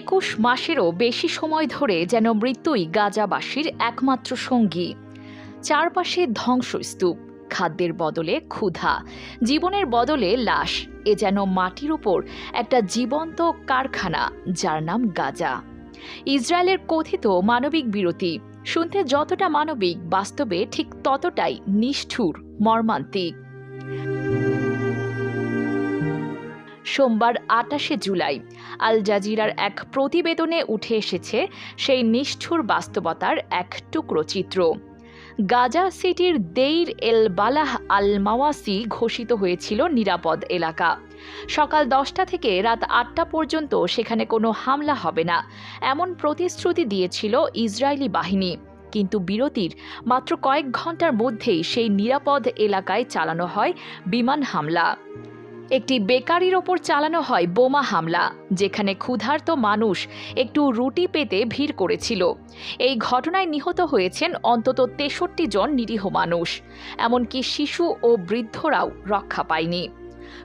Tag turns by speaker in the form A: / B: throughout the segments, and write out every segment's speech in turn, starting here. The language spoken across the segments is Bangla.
A: একুশ মাসেরও বেশি সময় ধরে যেন মৃত্যুই গাজাবাসীর একমাত্র সঙ্গী। চারপাশে ধ্বংসস্তূপ, খাদ্যের বদলে ক্ষুধা, জীবনের বদলে লাশ, এ যেন মাটির উপর একটা জীবন্ত কারখানা যার নাম গাজা। ইসরায়েলের কথিত মানবিক বিরতি, শুনতে যতটা মানবিক বাস্তবে ঠিক ততটাই নিষ্ঠুর, মর্মান্তিক। সোমবার আটাশে জুলাই। আল জাজিরার এক প্রতিবেদনে উঠে এসেছে সেই নিষ্ঠুর বাস্তবতার এক টুকরো চিত্র। গাজা সিটির দেইর এল বালাহ আল মাওয়াসি ঘোষিত হয়েছিল নিরাপদ এলাকা। সকাল দশটা থেকে রাত আটটা পর্যন্ত সেখানে কোনো হামলা হবে না, এমন প্রতিশ্রুতি দিয়েছিল ইসরায়েলি বাহিনী। কিন্তু বিরতির মাত্র কয়েক ঘণ্টার মধ্যেই সেই নিরাপদ এলাকায় চালানো হয় বিমান হামলা। একটি বেকারির ওপর চালানো হয় বোমা হামলা, যেখানে ক্ষুধার্ত মানুষ একটু রুটি পেতে ভিড় করেছিল। এই ঘটনায় নিহত হয়েছেন অন্তত তেষট্টি জন নিরীহ মানুষ, এমনকি শিশু ও বৃদ্ধরাও রক্ষা পায়নি।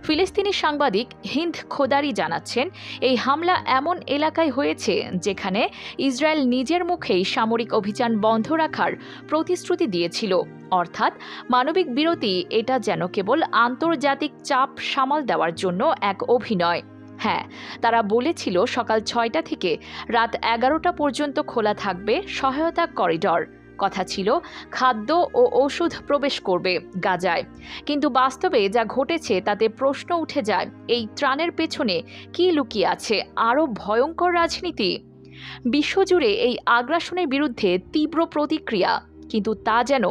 A: ফিলিস্তিনি সাংবাদিক হিন্দ খোদারি জানাচ্ছেন, এই হামলা এমন এলাকায় হয়েছে যেখানে ইসরায়েল নিজের মুখেই সামরিক অভিযান বন্ধ রাখার প্রতিশ্রুতি দিয়েছিল। অর্থাৎ মানবিক বিরতি এটা যেন কেবল আন্তর্জাতিক চাপ সামাল দেওয়ার জন্য এক অভিনয়। হ্যাঁ তারা বলেছিল সকাল ছয়টা থেকে রাত এগারোটা পর্যন্ত খোলা থাকবে সহায়তা করিডর। কথা ছিল, খাদ্য ও ওষুধ প্রবেশ করবে গাজায়। কিন্তু বাস্তবে যা ঘটেছে তাতে প্রশ্ন উঠে যায়, এই ত্রাণের পেছনে কি লুকিয়ে আছে? আরও ভয়ঙ্কর রাজনীতি? বিশ্বজুড়ে এই আগ্রাসনের বিরুদ্ধে তীব্র প্রতিক্রিয়া, কিন্তু তা যেন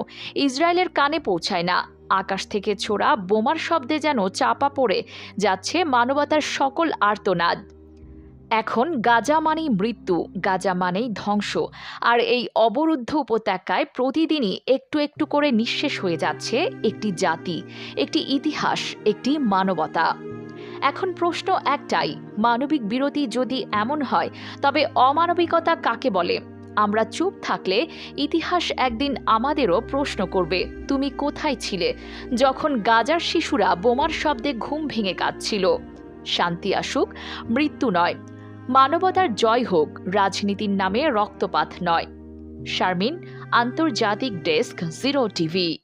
A: ইসরায়েলের কানে পৌঁছায় না। আকাশ থেকে ছোড়া বোমার শব্দে যেন চাপা পড়ে যাচ্ছে মানবতার সকল আর্তনাদ। এখন গাজা মানেই মৃত্যু, গাজা মানেই ধ্বংস। আর এই অবরুদ্ধ উপত্যকায় প্রতিদিনই একটু একটু করে নিঃশেষ হয়ে যাচ্ছে একটি জাতি, একটি ইতিহাস, একটি মানবতা। এখন প্রশ্ন একটাই, মানবিক বিরতি যদি এমন হয়, তবে অমানবিকতা কাকে বলে? আমরা চুপ থাকলে ইতিহাস একদিন আমাদেরও প্রশ্ন করবে, তুমি কোথায় ছিলে? যখন গাজার শিশুরা বোমার শব্দে ঘুম ভেঙে কাঁদছিল। শান্তি আসুক, মৃত্যু নয়। মানবতার জয় হোক রাজনীতির নামে রক্তপাত নয়। শারমিন আন্তর্জাতিক ডেস্ক জিরো টিভি।